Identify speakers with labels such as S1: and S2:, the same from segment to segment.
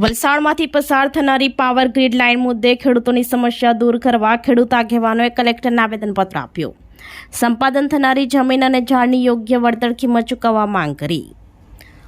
S1: વલસાડમાંથી પસાર થનારી power grid line મુદ્દે ખેડૂતોની સમસ્યા દૂર કરવા ખેડૂત આગેવાનોએ કલેક્ટરને આવેદનપત્ર આપ્યું. સંપાદન થનારી જમીન અને ઝાડની યોગ્ય વળતર કિંમત ચૂકવવા માંગ કરી.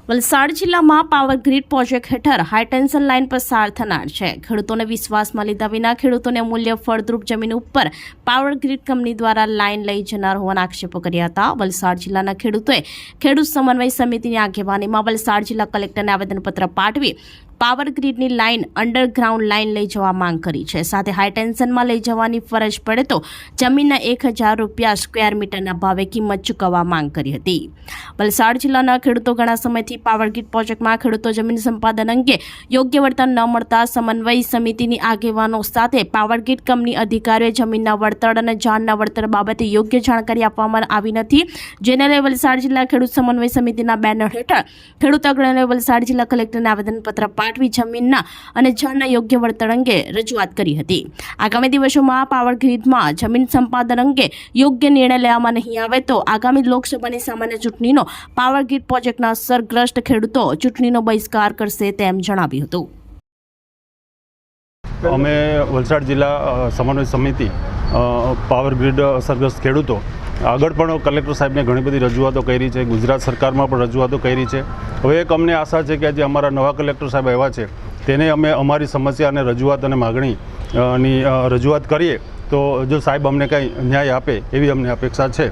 S1: વલસાડ જિલ્લામાં પાવર ગ્રીડ પ્રોજેક્ટ હેઠળ હાઈટેન્શન લાઇન પસાર થનાર છે. ખેડૂતોને વિશ્વાસમાં લીધા વિના ખેડૂતોને મૂલ્ય ફળદ્રુપ જમીન ઉપર પાવર ગ્રીડ કંપની દ્વારા લાઇન લઈ જનાર હોવાના આક્ષેપો કર્યા હતા. વલસાડ જિલ્લાના ખેડૂતોએ ખેડૂત સમન્વય સમિતિની આગેવાનીમાં વલસાડ જિલ્લા કલેક્ટરને આવેદનપત્ર પાઠવી પાવર ગ્રીડની લાઇન અંડરગ્રાઉન્ડ લાઇન લઈ જવા માંગ કરી છે. સાથે હાઈટેન્શનમાં લઈ જવાની ફરજ પડે તો જમીનના એક હજાર રૂપિયા સ્ક્વેર મીટરના ભાવે કિંમત ચૂકવવા માંગ કરી હતી. વલસાડ જિલ્લાના ખેડૂતો ઘણા સમયથી પાવર ગ્રીડ પ્રોજેક્ટમાં ખેડૂતો જમીન સંપાદન અંગે યોગ્ય વળતર ન મળતા સમન્વય સમિતિની આગેવાનો સાથે પાવર ગ્રીડ કંપની અધિકારીઓએ જમીનના વળતર અને જાણના વળતર બાબતે યોગ્ય જાણકારી આપવામાં આવી નથી. જેને લઈ વલસાડ જિલ્લા ખેડૂત સમન્વય સમિતિના બેનર હેઠળ ખેડૂત અગ્રણીઓએ વલસાડ જિલ્લા કલેક્ટરને આવેદનપત્ર પાઠવી જમીનના અને જળના યોગ્ય વળતર અંગે રજૂઆત કરી હતી. આગામી દિવસોમાં પાવર ગ્રીડમાં જમીન સંપાદન અંગે યોગ્ય નિર્ણય લેવામાં નહીં આવે તો આગામી લોકસભાની સામાન્ય ચૂંટણીનો પાવર ગ્રીડ પ્રોજેક્ટના અસરગ્રસ્ત ખેડૂતો ચૂંટણીનો બહિષ્કાર કરશે તેમ જણાવ્યું હતું.
S2: અમે વલસાડ જિલ્લા સમન્વય સમિતિ પાવર ગ્રીડ અસરગ્રસ્ત ખેડૂતો આગળ પણ કલેક્ટર સાહેબને ઘણી બધી રજૂઆતો કરી છે, ગુજરાત સરકારમાં પણ રજૂઆતો કરી છે. હવે એક અમને આશા છે કે આજે અમારા નવા કલેક્ટર સાહેબ આવ્યા છે, તેને અમે અમારી સમસ્યા અને રજૂઆત અને માગણી ની રજૂઆત કરીએ તો જો સાહેબ અમને કંઈ ન્યાય આપે એવી અમને અપેક્ષા છે.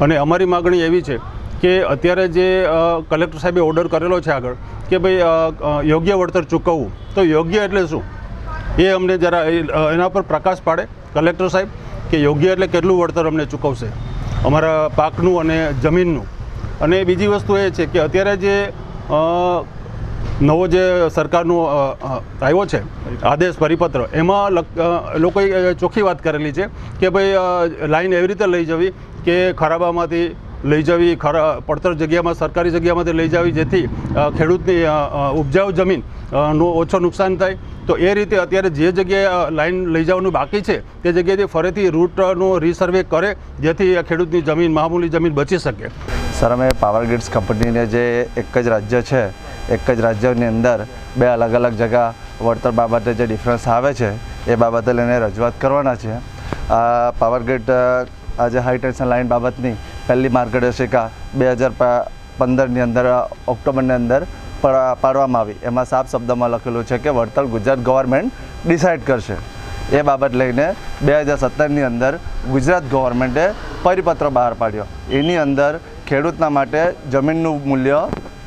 S2: અને અમારી માગણી એવી છે કે અત્યારે જે કલેક્ટર સાહેબે ઓર્ડર કરેલો છે આગળ કે ભાઈ યોગ્ય વળતર ચૂકવવું, તો યોગ્ય એટલે શું? એ અમને જરા એના પર પ્રકાશ પાડે કલેક્ટર સાહેબ કે યોગ્ય એટલે કેટલું વળતર અમને ચૂકવશે? અમારા પાકનું અને જમીનનું. અને બીજી વસ્તુ એ છે કે અત્યારે જે નવો જે સરકારનો આવ્યો છે આદેશ પરિપત્ર એમાં લોકોએ ચોખ્ખી વાત કરેલી છે કે ભાઈ લાઈન એવી રીતે લઈ જવી કે ખરાબામાંથી લઈ જવી ખરા પડતર જગ્યામાં સરકારી જગ્યામાંથી લઈ જવી જેથી ખેડૂતની ઉપજાઉ જમીન અ, નું ઓછો નુકસાન થાય તો એ રીતે અત્યારે જે જગ્યાએ લાઈન લઈ જવાનું બાકી છે, તે જગ્યાએથી ફરીથી રૂટનું રીસર્વે કરે, જેથી ખેડૂતની જમીન, મામૂલી જમીન બચી શકે.
S3: સર, અમે પાવર ગ્રીડ્સ કંપનીને જે એક જ રાજ્ય છે, એક જ રાજ્યની અંદર બે અલગ અલગ જગા વળતર બાબતે જે ડિફરન્સ આવે છે, એ બાબતે લઈને રજૂઆત કરવાના છે. આ પાવર ગ્રીડ આજે હાઈ ટેન્શન લાઇન બાબતની પહેલી માર્ગદર્શિકા બે હજાર પંદરની અંદર ઓક્ટોબરની અંદર પાડવામાં આવી. એમાં સાફ શબ્દમાં લખેલું છે કે વળતર ગુજરાત ગવર્મેન્ટ ડિસાઇડ કરશે. એ બાબત લઈને બે હજાર સત્તરની અંદર ગુજરાત ગવર્મેન્ટે પરિપત્ર બહાર પાડ્યો. એની અંદર ખેડૂતના માટે જમીનનું મૂલ્ય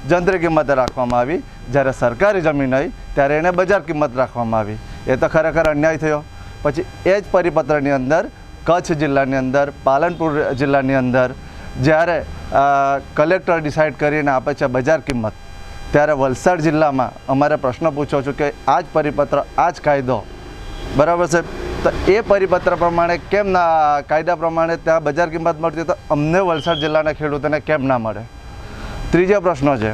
S3: જંત્રી કિંમતે રાખવામાં આવી. જ્યારે સરકારી જમીન આવી, ત્યારે એને બજાર કિંમત રાખવામાં આવી. એ તો ખરેખર અન્યાય થયો. પછી એ જ પરિપત્રની અંદર, કચ્છ જિલ્લાની અંદર, પાલનપુર જિલ્લાની અંદર, જ્યારે કલેક્ટર ડિસાઇડ કરીને આપે છે બજાર કિંમત. ત્યારે વલસાડ જિલ્લામાં અમારે પ્રશ્ન પૂછો છું કે આ જ પરિપત્ર, આ જ કાયદો. બરાબર છે? તો એ પરિપત્ર પ્રમાણે કેમ ના, કાયદા પ્રમાણે ત્યાં બજાર કિંમત મળતી તો અમને વલસાડ જિલ્લાના ખેડૂતોને કેમ ના મળે? ત્રીજો પ્રશ્ન છે,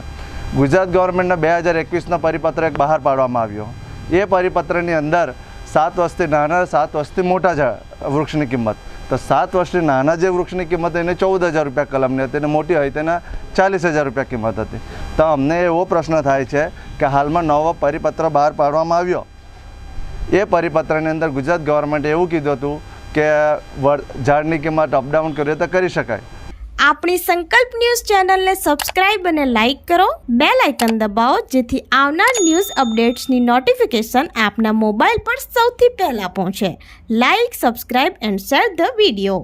S3: ગુજરાત ગવર્મેન્ટનો બે હજાર એકવીસનો પરિપત્ર એક બહાર પાડવામાં આવ્યો. એ પરિપત્રની અંદર સાત વર્ષથી નાના, સાત વર્ષથી મોટા વૃક્ષની કિંમત. તો સાત વર્ષથી નાના જે વૃક્ષની કિંમત એને ચૌદ હજાર રૂપિયા કલમની હતી અને મોટી હોય તેના ચાલીસ હજાર રૂપિયા કિંમત હતી. તો અમને એવો પ્રશ્ન થાય છે કે હાલમાં નવો પરિપત્ર બહાર પાડવામાં આવ્યો. એ પરિપત્રની અંદર ગુજરાત ગવર્મેન્ટે એવું કીધું હતું કે ઝાડની કિંમત અપડાઉન કરીએ તો કરી શકાય.
S1: આપણી સંકલ્પ ન્યૂઝ ચેનલને સબસ્ક્રાઇબ અને લાઇક કરો. બે લાઇકન દબાવો, જેથી આવનાર ન્યૂઝ અપડેટ્સની નોટિફિકેશન આપના મોબાઈલ પર સૌથી પહેલાં પહોંચે. Like subscribe and share the video